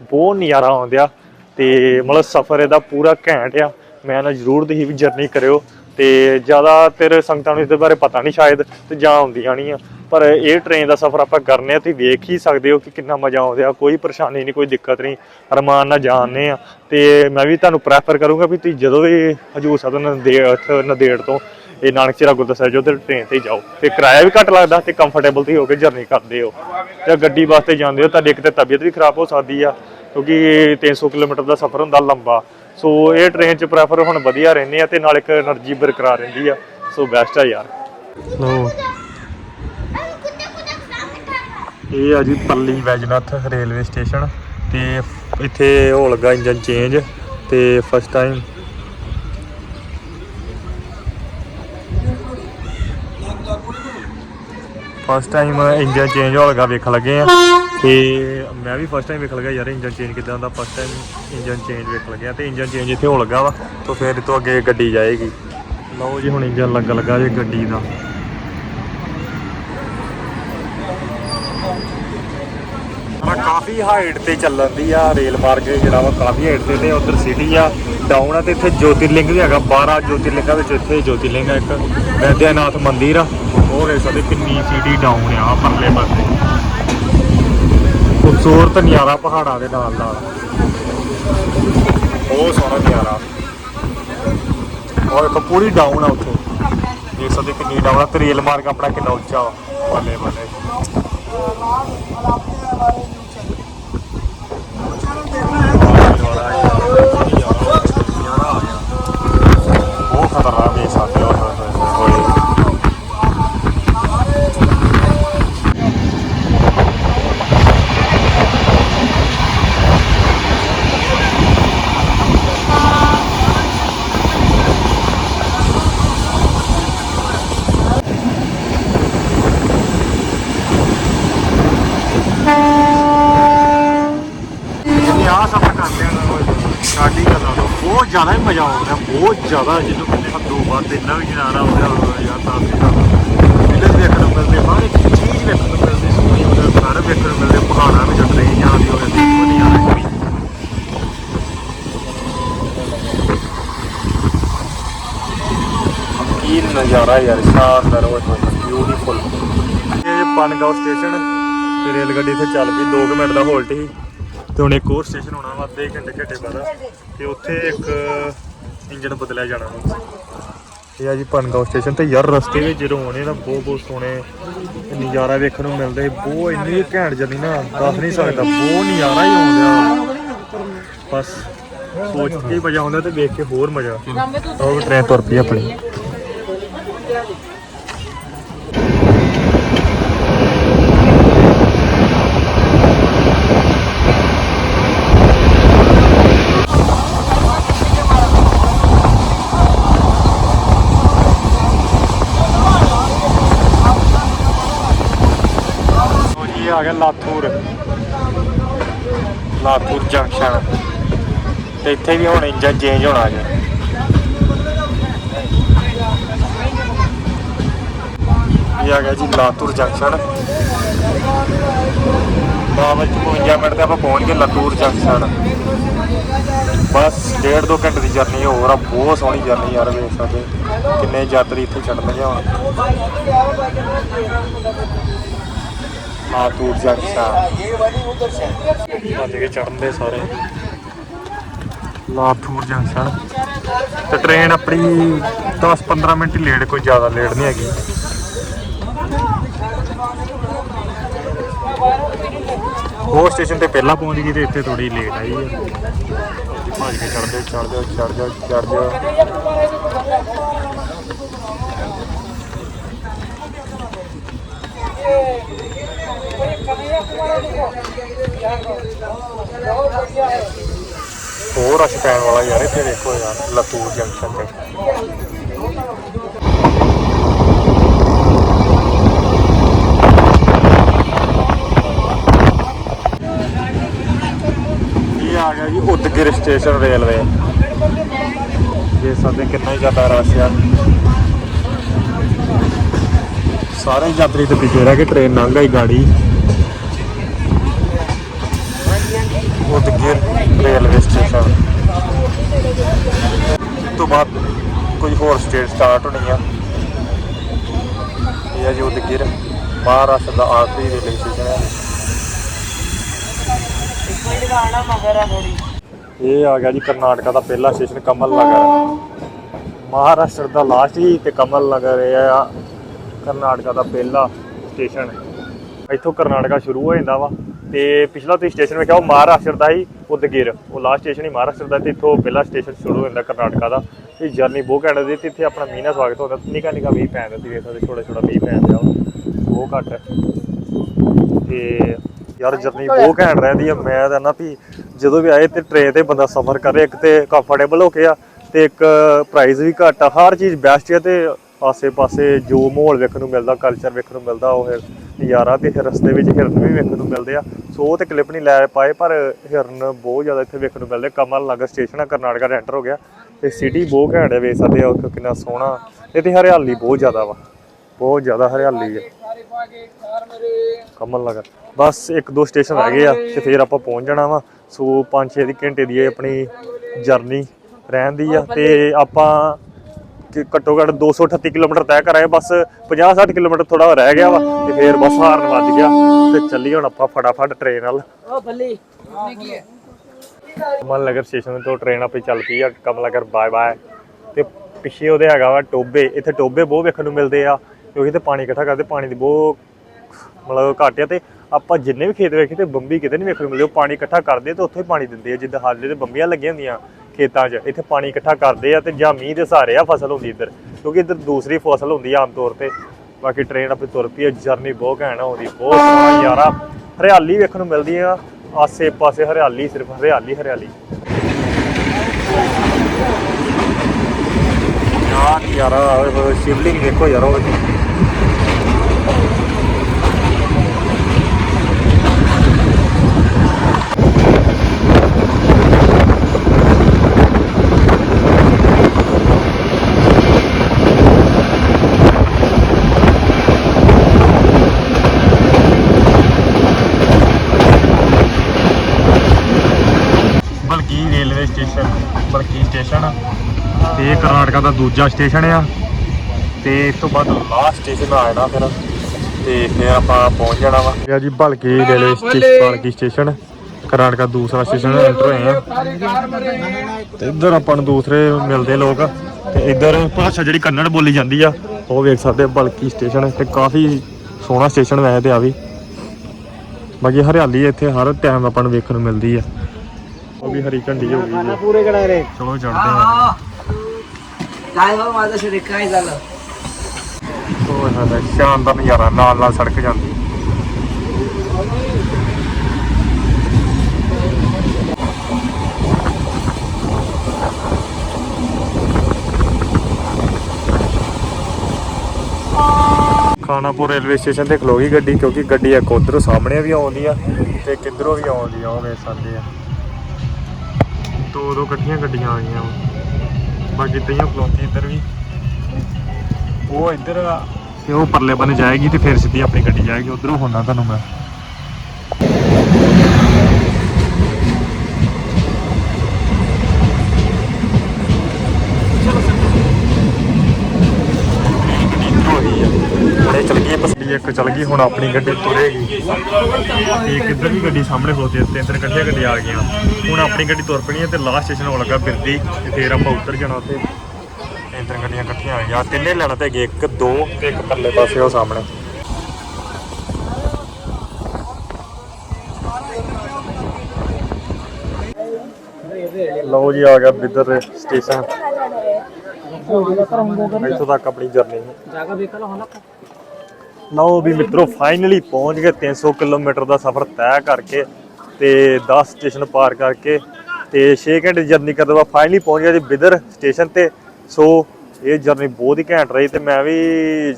ਬਹੁਤ ਨਜ਼ਾਰਾ ਆਉਂਦਿਆ ਤੇ ਮਤਲਬ ਸਫ਼ਰ ਇਹਦਾ ਪੂਰਾ ਘੈਂਟ ਆ। ਮੈਂ ਨਾ ਜ਼ਰੂਰ ਤੁਸੀਂ ਵੀ ਜਰਨੀ ਕਰਿਓ ਤੇ ਜ਼ਿਆਦਾਤਰ ਸੰਗਤਾਂ ਨੂੰ ਇਹਦੇ ਬਾਰੇ ਪਤਾ ਨਹੀਂ ਸ਼ਾਇਦ ਤੇ ਜਾਂ ਆਉਂਦੀਆਂ ਨਹੀਂ ਆ। ਪਰ ਇਹ ਟ੍ਰੇਨ ਦਾ ਸਫ਼ਰ ਆਪਾਂ ਕਰਨੇ ਆ, ਤੁਸੀਂ ਵੇਖ ਹੀ ਸਕਦੇ ਹੋ ਕਿ ਕਿੰਨਾ ਮਜ਼ਾ ਆਉਂਦਾ ਕੋਈ ਪਰੇਸ਼ਾਨੀ ਨਹੀਂ, ਕੋਈ ਦਿੱਕਤ ਨਹੀਂ, ਅਰਮਾਨ ਨਾਲ ਜਾਣਦੇ ਆ। ਤੇ ਮੈਂ ਵੀ ਤੁਹਾਨੂੰ ਪ੍ਰੈਫਰ ਕਰੂੰਗਾ ਵੀ ਤੁਸੀਂ ਜਦੋਂ ਵੀ ਹਜੂਰ ਸਾਹਿਬ ਨੰਦੇੜ ਨੰਦੇੜ ਤੋਂ ਇਹ ਨਾਨਕਚੇਰਾ ਗੁਰਦੁਆਰਾ ਸਾਹਿਬ, ਜੋ ਤੇ ਟ੍ਰੇਨ ਤੇ ਜਾਓ, ਤੇ ਕਿਰਾਇਆ ਵੀ ਘੱਟ ਲੱਗਦਾ ਤੇ ਕੰਫਰਟੇਬਲ ਤੇ ਹੋ ਕੇ ਜਰਨੀ ਕਰਦੇ ਹੋ। ਤੇ ਗੱਡੀ ਵਾਸਤੇ ਜਾਂਦੇ ਹੋ ਤਾਂ ਇੱਕ ਤੇ ਤਬੀਅਤ ਵੀ ਖਰਾਬ ਹੋ ਸਕਦੀ ਆ, ਕਿਉਂਕਿ 300 ਕਿਲੋਮੀਟਰ ਦਾ ਸਫ਼ਰ ਹੁੰਦਾ ਲੰਬਾ। ਸੋ ਇਹ ਟ੍ਰੇਨ 'ਚ ਪ੍ਰੈਫਰ ਹੁਣ ਵਧੀਆ ਰਹਿੰਦੇ ਆ ਤੇ ਨਾਲ ਇੱਕ એનર્ਜੀ ਬਰਕਰਾਰ ਰਹਿੰਦੀ ਆ। ਸੋ ਬੈਸਟ ਆ ਯਾਰ। ਲੋ ਇਹ ਆ ਜੀ ਪੱਲੀ ਵੈਜਨਾਥ ਰੇਲਵੇ ਸਟੇਸ਼ਨ, ਤੇ ਇੱਥੇ ਹੋ ਲੱਗਾ ਇੰਜਨ ਚੇਂਜ ਤੇ first time first time engine change ਹੋ ਲੱਗਾ, ਵੇਖਣ ਲੱਗੇ ਆ। ਤੇ ਮੈਂ ਵੀ ਫਸਟ ਟਾਈਮ ਵੇਖ ਲੱਗਾ ਯਾਰ ਇੰਜਨ ਚੇਂਜ ਕਿਦਾਂ ਹੁੰਦਾ? ਫਸਟ ਟਾਈਮ ਇੰਜਨ ਚੇਂਜ ਵੇਖ ਲੱਗਿਆ ਤੇ ਇੰਜਨ ਚੇਂਜ ਇੱਥੇ ਹੋਣ ਲੱਗਾ ਵਾ। ਤਾਂ ਫਿਰ ਤੋਂ ਅੱਗੇ ਗੱਡੀ ਜਾਏਗੀ। ਲਓ ਜੀ, ਹੁਣ ਇੰਜਨ ਲੱਗ ਲੱਗਾ ਜੇ ਗੱਡੀ ਦਾ। ਕਾਫੀ ਹਾਈਟ ਤੇ ਚੱਲਣ ਦੀ ਆ, ਰੇਲ ਮਾਰਗ ਜਿਹੜਾ ਵਾ ਕਾਫੀ ਹਾਈਟ ਤੇ ਤੇ ਉਧਰ ਸਿਟੀ ਆ ਡਾਊਨ ਆ ਤੇ ਇੱਥੇ ਜੋਤਿਰਲਿੰਗ ਵੀ ਹੈਗਾ 12 ਜੋਤਿਰਲਿੰਗਾਂ ਵਿੱਚ ਇੱਥੇ ਜੋਤਿਰਲਿੰਗ ਆ ਇੱਕ, ਵੈਦਿਆਨਾਥ ਮੰਦਿਰ ਆ, ਉਹ ਵੇਖ ਸਕਦੇ ਕਿੰਨੀ ਸਿਟੀ ਡਾਊਨ ਆ, ਪਰਲੇ ਪਾਸੇ। ਖੂਬਸੂਰਤ ਨਜ਼ਾਰਾ ਪਹਾੜਾਂ ਦੇ ਨਾਲ ਨਾਲ। ਬਹੁਤ ਸੋਹਣਾ ਨਜ਼ਾਰਾ। ਔਰ ਇੱਕ ਪੂਰੀ ਡਾਊਨ ਆ ਉੱਥੇ। ਦੇਖ ਸਕਦੇ ਕਿੰਨੀ ਡਾਊਨ ਆ ਤੇ ਰੇਲ ਮਾਰਗ ਆਪਣਾ ਕਿੰਨਾ ਉੱਚਾ ਵਾ ਬੱਲੇ ਬੱਲੇ Yeah. ਸਾਡੀ ਗੱਲਾਂ ਤੋਂ ਬਹੁਤ ਜ਼ਿਆਦਾ ਹੀ ਮਜ਼ਾ ਆਉਂਦਾ ਬਹੁਤ ਜ਼ਿਆਦਾ ਜਿਹਨੂੰ ਕਹਿੰਦੇ ਹੱਦੋਂ ਵੱਧ ਇੰਨਾ ਵੀ ਨਜ਼ਾਰਾ ਆਉਂਦਾ ਯਾਰ ਤਾਂ ਇਹਦੇ ਵੇਖਣ ਨੂੰ ਮਿਲਦੇ ਹਰ ਇੱਕ ਚੀਜ਼ ਵੇਖਣ ਨੂੰ ਮਿਲਦੀ ਸੋਹਣੀ ਉਹਦੇ ਘਰ ਵੇਖਣ ਨੂੰ ਮਿਲਦੇ ਪਹਾੜਾਂ ਵਿੱਚ ਟ੍ਰੇਨ ਜਾਂਦੀ ਹੋਵੇ ਤੇ ਨਜ਼ਾਰਾ ਕੋਈ ਕੀ ਨਜ਼ਾਰਾ ਯਾਰ ਸ਼ਾਨਦਾਰ ਉਹ ਬਿਊਟੀਫੁਲ ਇਹ ਪਨਗਾਉ ਸਟੇਸ਼ਨ ਤੇ ਰੇਲ ਗੱਡੀ ਇੱਥੇ ਚੱਲ ਪਈ 2 ਮਿੰਟ ਦਾ ਹੋਲਟ ਸੀ। ਤੇ ਹੁਣ ਇੱਕ ਹੋਰ ਸਟੇਸ਼ਨ ਹੋਣਾ ਵਾ, ਅੱਧੇ ਘੰਟੇ ਘੰਟੇ ਬਾਅਦ, ਤੇ ਉੱਥੇ ਇੱਕ ਇੰਜਨ ਬਦਲਿਆ ਜਾਣਾ ਵਾ। ਇਹ ਆ ਜੀ ਪਨਗਾਉ ਸਟੇਸ਼ਨ ਤੇ, ਯਾਰ ਰਸਤੇ ਵਿੱਚ ਜਦੋਂ ਆਉਣੇ ਨਾ, ਬਹੁਤ ਬਹੁਤ ਸੋਹਣੇ ਨਜ਼ਾਰਾ ਵੇਖਣ ਨੂੰ ਮਿਲਦੇ। ਬਹੁਤ ਇੰਨੀ ਘੈਂਟ ਜਰਨੀ ਨਾ, ਦੱਸ ਨਹੀਂ ਸਕਦਾ। ਬਹੁਤ ਨਜ਼ਾਰਾ ਹੀ ਆਉਂਦਾ। ਬਸ, ਸੋਚ ਕੇ ਮਜ਼ਾ ਆਉਂਦਾ ਤੇ ਵੇਖ ਕੇ ਹੋਰ ਮਜ਼ਾ। ਉਹ ਟ੍ਰੇਨ ਤੁਰ ਪਈ ਆਪਣੀ। ਲਾਥੂਰ। ਲਾਥੂਰ ਜੰਕਸ਼ਨ ਤੇ ਇੱਥੇ ਵੀ ਹੁਣ ਇੰਜਨ ਚੇਂਜ ਹੋਣਾ ਜੀ। ਇਹ ਆ ਗਿਆ ਜੀ ਲਾਤੂਰ ਜੰਕਸ਼ਨ ਬਾਵਨ 52 ਮਿੰਟ ਤੇ ਆਪਾਂ ਪਹੁੰਚ ਗਏ ਲਾਤੂਰ ਜੰਕਸ਼ਨ ਬਸ ਡੇਢ ਦੋ ਘੰਟੇ ਦੀ ਜਰਨੀ ਹੋਰ ਆ ਬਹੁਤ ਸੋਹਣੀ ਜਰਨੀ ਯਾਰ ਵੇਖ ਸਕਦੇ ਕਿੰਨੇ ਯਾਤਰੀ ਇੱਥੇ ਚੜਨਗੇ ਹੁਣ। ਲਾਤੂਰ ਜੰਕਸ਼ਨ ਭੱਜ ਕੇ ਚੜਨਦੇ ਸਾਰੇ। ਲਾਥੂਰ ਜੰਕਸ਼ਨ ਤੇ ਟ੍ਰੇਨ ਆਪਣੀ 10-15 ਮਿੰਟ ਹੀ ਲੇਟ ਕੋਈ ਜ਼ਿਆਦਾ ਲੇਟ ਨਹੀਂ ਹੈਗੀ। ਹੋਰ ਸਟੇਸ਼ਨ ਤੇ ਪਹਿਲਾਂ ਪਹੁੰਚ ਗਈ ਤੇ ਇੱਥੇ ਥੋੜੀ ਲੇਟ ਆਈ ਹੈ। ਭੱਜ ਕੇ ਚੜਦੇ ਚੜਦੇ ਚੜ ਜਾ ਚੜ ਜਾ ਹੋਰ ਰਸ਼ ਪੈਣ ਵਾਲਾ ਯਾਰ, ਇੱਥੇ ਦੇਖੋ ਯਾਰ, ਲਤੂਰ ਜੰਕਸ਼ਨ ਤੇ। ਆ ਗਿਆ ਜੀ ਉਦਗਿਰ ਸਟੇਸ਼ਨ ਰੇਲਵੇ ਇਹ ਸਾਡੇ ਕਿੰਨਾ ਹੀ ਜ਼ਿਆਦਾ ਰਸ਼ ਆ। ਸਾਰੇ ਯਾਤਰੀ ਤੇ ਪਿੱਛੇ ਰਹਿ ਕੇ ਟ੍ਰੇਨ ਲੰਘ ਗਈ ਗਾੜੀ। Udgir railway station. ਇਸ ਤੋਂ ਬਾਅਦ ਕੁਝ ਹੋਰ ਸਟੇਟ ਸਟਾਰਟ ਹੋਣੀ ਆ ਇਹ ਆ ਜੀ ਉਦਗਿਰ ਮਹਾਰਾਸ਼ਟਰ ਦਾ ਆਖਰੀ ਰੇਲਵੇ ਸਟੇਸ਼ਨ ਹੈ। ਇਹ ਆ ਗਿਆ ਜੀ ਕਰਨਾਟਕਾ ਦਾ ਪਹਿਲਾ ਸਟੇਸ਼ਨ ਕਮਲ ਨਗਰ ਮਹਾਰਾਸ਼ਟਰ ਦਾ ਲਾਸਟ ਹੀ ਤੇ ਕਮਲ ਨਗਰ ਇਹ ਆ ਕਰਨਾਟਕਾ ਦਾ ਪਹਿਲਾ ਸਟੇਸ਼ਨ। ਇੱਥੋਂ ਕਰਨਾਟਕਾ ਸ਼ੁਰੂ ਹੋ ਜਾਂਦਾ ਵਾ ਤੇ ਪਿਛਲਾ ਤੁਸੀਂ ਸਟੇਸ਼ਨ ਵੇਖਿਆ ਉਹ ਮਹਾਰਾਸ਼ਟਰ ਦਾ ਹੀ ਉਦਗਿਰ, ਉਹ ਲਾਸਟ ਸਟੇਸ਼ਨ ਹੀ ਮਹਾਰਾਸ਼ਟਰ ਦਾ ਤੇ ਇੱਥੋਂ ਪਹਿਲਾ ਸਟੇਸ਼ਨ ਸ਼ੁਰੂ ਹੋ ਜਾਂਦਾ ਕਰਨਾਟਕਾ ਦਾ। ਇਹ ਜਰਨੀ ਬਹੁਤ ਘੈਂਟ ਦੀ ਤੇ ਇੱਥੇ ਆਪਣਾ ਮੀਂਹ ਨਾਲ ਸਵਾਗਤ ਹੁੰਦਾ, ਨਿਕਾ ਨਿਕਾ ਮੀਂਹ ਪੈਣ ਸੀ ਵੇਖ ਸਕਦੇ ਛੋਟਾ ਛੋਟਾ ਮੀਂਹ ਪੈਂਦਾ ਬਹੁਤ ਘੱਟ ਹੈ। ਤੇ ਯਾਰ ਜਰਨੀ ਬਹੁਤ ਘੈਂਟ ਰਹਿੰਦੀ ਆ, ਮੈਂ ਤਾਂ ਨਾ ਵੀ ਜਦੋਂ ਵੀ ਆਏ ਤੇ ਟ੍ਰੇਨ ਤੇ ਬੰਦਾ ਸਫ਼ਰ ਕਰੇ, ਇੱਕ ਤੇ ਕੰਫਰਟੇਬਲ ਹੋ ਕੇ ਆ ਤੇ ਇੱਕ ਪ੍ਰਾਈਸ ਵੀ ਘੱਟ ਆ, ਹਰ ਚੀਜ਼ ਬੈਸਟ ਆ ਤੇ ਆਸੇ-ਪਾਸੇ ਜੋ ਮਾਹੌਲ ਵੇਖਣ ਨੂੰ ਮਿਲਦਾ ਕਲਚਰ ਵੇਖਣ ਨੂੰ ਮਿਲਦਾ, ਉਹ ਨਜ਼ਾਰਾ ਤੇ ਰਸਤੇ ਵਿੱਚ ਹਿਰਨ ਵੀ ਵੇਖਣ ਨੂੰ ਮਿਲਦੇ ਆ। ਸੋ ਉਹ ਤੇ ਕਲਿੱਪ ਨਹੀਂ ਲੈ ਪਾਏ, ਪਰ ਹਿਰਨ ਬਹੁਤ ਜ਼ਿਆਦਾ ਇੱਥੇ ਵੇਖਣ ਨੂੰ ਮਿਲਦੇ ਕਮਲ ਨਗਰ ਸਟੇਸ਼ਨ ਆ, ਕਰਨਾਟਕਾ ਦਾ ਐਂਟਰ ਹੋ ਗਿਆ। ਤੇ ਸਿਟੀ ਬਹੁਤ ਘੈਂਟ ਹੈ ਵੇਖ ਸਕਦੇ ਆ ਉੱਥੇ ਕਿੰਨਾ ਸੋਹਣਾ। ਇੱਥੇ ਹਰਿਆਲੀ ਬਹੁਤ ਜ਼ਿਆਦਾ ਵਾ। ਬਹੁਤ ਜ਼ਿਆਦਾ ਹਰਿਆਲੀ ਹੈ ਕਮਲ ਨਗਰ। ਬਸ ਇੱਕ ਦੋ ਸਟੇਸ਼ਨ ਰਹਿ ਗਏ ਆ ਤੇ ਫਿਰ ਆਪਾਂ ਪਹੁੰਚ ਜਾਣਾ ਵਾ। ਸੋ 5-6 ਘੰਟੇ ਦੀ ਇਹ ਆਪਣੀ ਜਰਨੀ ਰਹਿਣ ਦੀ ਆ। ਤੇ ਆਪਾਂ ਘੱਟੋ ਘੱਟ 238 ਕਿਲੋਮੀਟਰ ਤੈਅ ਕਰਾਏ ਬਸ 50-60 ਕਿਲੋਮੀਟਰ ਥੋੜਾ ਰਹਿ ਗਿਆ ਵਾ ਤੇ ਫੇਰ ਬਸ ਹਾਰਨ ਵੱਜ ਗਿਆ ਤੇ ਚੱਲੀ ਹੁਣ ਆਪਾਂ ਫਟਾਫਟ ਟ੍ਰੇਨ ਨਾਲ ਓ ਬੱਲੀ ਕੀ ਹੈ? ਮਨ ਤੋਂ ਟ੍ਰੇਨ ਆਪੇ ਚੱਲ ਪਈ ਆ ਕਮਲਾਗਰ ਬਾਏ ਬਾਏ ਤੇ ਪਿੱਛੇ ਉਹਦੇ ਹੈਗਾ ਵਾ ਟੋਬੇ ਇੱਥੇ ਟੋਬੇ ਬਹੁਤ ਵੇਖਣ ਨੂੰ ਮਿਲਦੇ ਆ ਕਿਉਂਕਿ ਇੱਥੇ ਪਾਣੀ ਇਕੱਠਾ ਕਰਦੇ ਪਾਣੀ ਦੀ ਬਹੁਤ ਮਤਲਬ ਘਾਟਿਆ ਤੇ ਆਪਾਂ ਜਿੰਨੇ ਵੀ ਖੇਤ ਵੇਖੇ ਤੇ ਬੰਬੀ ਕਿਤੇ ਨਹੀਂ ਵੇਖਣ ਨੂੰ ਮਿਲਦੀ ਉਹ ਪਾਣੀ ਇਕੱਠਾ ਕਰਦੇ ਤੇ ਉੱਥੇ ਪਾਣੀ ਦਿੰਦੇ ਆ ਜਿੱਦਾਂ ਹਾਲੇ ਤੇ ਬੰਬੀਆਂ ਲੱਗੀਆਂ ਹੁੰਦੀਆਂ। ਖੇਤਾਂ 'ਚ, ਇੱਥੇ ਪਾਣੀ ਇਕੱਠਾ ਕਰਦੇ ਆ ਤੇ ਜਾਂ ਮੀਂਹ ਦੇ ਸਹਾਰੇ ਆ ਫਸਲ ਹੁੰਦੀ ਇੱਧਰ, ਕਿਉਂਕਿ ਇੱਧਰ ਦੂਸਰੀ ਫਸਲ ਹੁੰਦੀ ਆ ਆਮ ਤੌਰ ਤੇ। ਬਾਕੀ ਟ੍ਰੇਨ ਆਪਣੀ ਤੁਰ ਪਈ ਆ ਜਰਨੀ ਬਹੁਤ ਘੈਂਟ ਆਉਂਦੀ ਬਹੁਤ ਸੋਹਣਾ ਯਾਰਾ ਹਰਿਆਲੀ ਵੇਖਣ ਨੂੰ ਮਿਲਦੀ ਆ ਆਸੇ ਪਾਸੇ ਹਰਿਆਲੀ, ਸਿਰਫ ਹਰਿਆਲੀ ਹਰਿਆਲੀ। ਯਾਰ ਯਾਰਾ ਸ਼ਿਵਲਿੰਗ ਦੇਖੋ ਯਾਰ। ਉਹ ਬਲਕੀ ਰੇਲਵੇ ਸਟੇਸ਼ਨ ਬਲਕੀ ਸਟੇਸ਼ਨ ਤੇ ਇਹ ਕਰਨਾਟਕਾ ਦਾ ਦੂਜਾ ਸਟੇਸ਼ਨ ਆ। ਤੇ ਇਸ ਤੋਂ ਬਾਅਦ ਲਾਸਟ ਸਟੇਸ਼ਨ ਆ ਜਾਣਾ ਫਿਰ। ਤੇ ਫਿਰ ਆਪਾਂ ਪਹੁੰਚ ਜਾਣਾ ਵਾ। ਇਹ ਜੀ ਬਲਕੀ ਰੇਲਵੇ ਸਟੇਸ਼ਨ ਬਲਕੀ ਸਟੇਸ਼ਨ ਕਰਨਾਟਕਾ ਦੂਸਰਾ ਸਟੇਸ਼ਨ ਐਂਟਰ ਹੋਏ ਆ। ਤੇ ਇੱਧਰ ਆਪਾਂ ਨੂੰ ਦੂਸਰੇ ਮਿਲਦੇ ਲੋਕ। ਤੇ ਇੱਧਰ ਭਾਸ਼ਾ ਜਿਹੜੀ ਕੰਨੜ ਬੋਲੀ ਜਾਂਦੀ ਆ ਉਹ ਵੇਖ ਸਕਦੇ ਆ ਬਲਕੀ ਸਟੇਸ਼ਨ ਤੇ ਕਾਫੀ ਸੋਹਣਾ ਸਟੇਸ਼ਨ ਵੈਸੇ ਤੇ ਆ ਵੀ। ਬਾਕੀ ਹਰਿਆਲੀ ਇੱਥੇ ਹਰ ਟਾਈਮ ਆਪਾਂ ਨੂੰ ਵੇਖਣ ਨੂੰ ਮਿਲਦੀ ਆ। ਉਹ ਵੀ ਹਰੀ ਝੰਡੀ ਹੋ ਗਈ ਜੀ पुरे कडे रे ਚਲੋ ਚੜਦੇ ਹਾਂ काय हो माझं शरीर काय झालं ਉਹ ਹੈ ਸ਼ਾਨਦਾਰ ਨਜ਼ਾਰਾ ਨਾਲ ਨਾਲ ਸੜਕ ਜਾਂਦੀ ਖਾਨਾਪੁਰ ਰੇਲਵੇ ਸਟੇਸ਼ਨ ਤੇ ਖਲੋ ਗਈ ਗੱਡੀ ਕਿਉਂਕਿ ਗੱਡੀ ਇੱਕ ਉਧਰੋਂ ਸਾਹਮਣੇ ਵੀ ਆਉਂਦੀ ਆ ਤੇ ਕਿੱਧਰੋਂ ਵੀ ਆਉਂਦੀ ਆ ਉਹ ਵੇਖ ਸਕਦੇ ਆ ਦੋ ਦੋ ਇਕੱਠੀਆਂ ਗੱਡੀਆਂ ਆ ਗਈਆਂ। ਬਾਕੀ ਤਈਆਂ ਖਲੋਤੀ ਇੱਧਰ ਵੀ। ਉਹ ਇੱਧਰ ਤੇ ਉਹ ਪਰਲੇ ਬੰਨੇ ਜਾਏਗੀ ਤੇ ਫਿਰ ਸਿੱਧੀ ਆਪਣੀ ਗੱਡੀ ਜਾਏਗੀ। ਉਧਰੋਂ ਹੁੰਦਾ ਤੁਹਾਨੂੰ ਮੈਂ। ਇਹ ਚਲ ਗਈ ਪਸਲੀ ਇੱਕ ਚਲ ਗਈ, ਹੁਣ ਆਪਣੀ ਗੱਡੀ ਤੁਰੇਗੀ। ਤੇ ਕਿੱਧਰ ਵੀ ਗੱਡੀ ਸਾਹਮਣੇ ਖਲੋਤੀ ਤੇ ਤਿੰਨ ਇਕੱਠੀਆਂ ਗੱਡੀ ਆ ਗਈਆਂ। ਹੁਣ ਆਪਣੀ ਗੱਡੀ ਤੁਰ ਪਣੀ ਹੈ ਤੇ ਲਾਸਟ ਸਟੇਸ਼ਨ ਹੋ ਲੱਗਾ ਬਿਰਦੀ, ਤੇ ਫਿਰ ਆਪਾਂ ਉੱਤਰ ਜਾਣਾ ਉੱਥੇ। ਤਿੰਨ ਗੱਡੀਆਂ ਇਕੱਠੀਆਂ ਆ ਗਈਆਂ। ਤਿੰਨੇ ਲੈਣਾ ਤੇ ਹੈਗੇ, ਇੱਕ, ਦੋ ਤੇ ਇੱਕ ਪਰਲੇ ਪਾਸੇ ਉਹ ਸਾਹਮਣੇ। ਲਓ ਜੀ, ਆ ਗਿਆ ਬਿੱਦਰ ਸਟੇਸ਼ਨ ਇੱਥੋਂ ਤੱਕ ਆਪਣੀ ਜਰਨੀ ਹੈ ਲਓ ਲਓ ਵੀ ਮਿੱਤਰੋ ਫਾਈਨਲੀ ਪਹੁੰਚ ਗਏ 300 ਕਿਲੋਮੀਟਰ ਦਾ ਸਫ਼ਰ ਤੈਅ ਕਰਕੇ ਤੇ 10 ਸਟੇਸ਼ਨ ਪਾਰ ਕਰਕੇ ਤੇ 6 ਘੰਟੇ ਦੀ ਜਰਨੀ ਤੋਂ ਬਾਅਦ ਫਾਈਨਲੀ ਪਹੁੰਚ ਗਿਆ ਜੀ ਬਿਦਰ ਸਟੇਸ਼ਨ ਤੇ। ਸੋ ਇਹ ਜਰਨੀ ਬਹੁਤ ਹੀ ਘੈਂਟ ਰਹੀ ਤੇ ਮੈਂ ਵੀ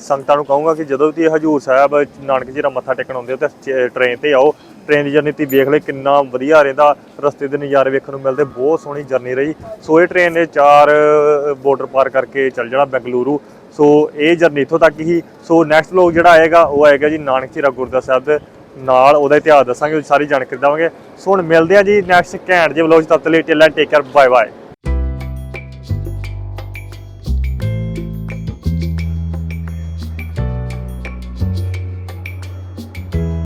ਸੰਗਤਾਂ ਨੂੰ ਕਹੂੰਗਾ ਕਿ ਜਦੋਂ ਵੀ ਤੁਸੀਂ ਹਜੂਰ ਸਾਹਿਬ, ਨਾਨਕ ਜੀ ਦਾ ਮੱਥਾ ਟੇਕਣ ਆਉਂਦੇ ਹੋ ਤੇ ਟ੍ਰੇਨ ਤੇ ਆਓ। ਟ੍ਰੇਨ ਦੀ ਜਰਨੀ ਤੁਸੀਂ ਵੇਖ ਲੈ ਕਿੰਨਾ ਵਧੀਆ ਰਹਿੰਦਾ, ਰਸਤੇ ਦੇ ਨਜ਼ਾਰੇ ਵੇਖਣ ਨੂੰ ਮਿਲਦੇ, ਬਹੁਤ ਸੋਹਣੀ ਜਰਨੀ ਰਹੀ। ਸੋ ਇਹ ਟ੍ਰੇਨ ਨੇ ਚਾਰ ਬਾਰਡਰ ਪਾਰ ਕਰਕੇ ਚੱਲ ਜਾਣਾ ਬੈਂਗਲੁਰੂ। ਸੋ ਇਹ ਜਰਨੀ ਇੱਥੋਂ ਤੱਕ ਹੀ। ਸੋ ਨੈਕਸਟ ਵਲੋਗ ਜਿਹੜਾ ਆਏਗਾ, ਉਹ ਆਏਗਾ ਜੀ ਨਾਨਕ ਚੀਰਾ ਗੁਰਦੁਆਰਾ ਸਾਹਿਬ ਦੇ ਨਾਲ। ਉਹਦਾ ਇਤਿਹਾਸ ਦੱਸਾਂਗੇ, ਉਹਦੀ ਸਾਰੀ ਜਾਣਕਾਰੀ ਦੇਵਾਂਗੇ। ਸੋ ਹੁਣ ਮਿਲਦੇ ਆ ਜੀ ਨੈਕਸਟ ਘੈਂਟ ਜੇ ਵਲੋਗ ਤਦ ਤੱਕ ਲਈ ਟੇਲਾ ਟੇਕ ਕੇਅਰ ਬਾਏ ਬਾਏ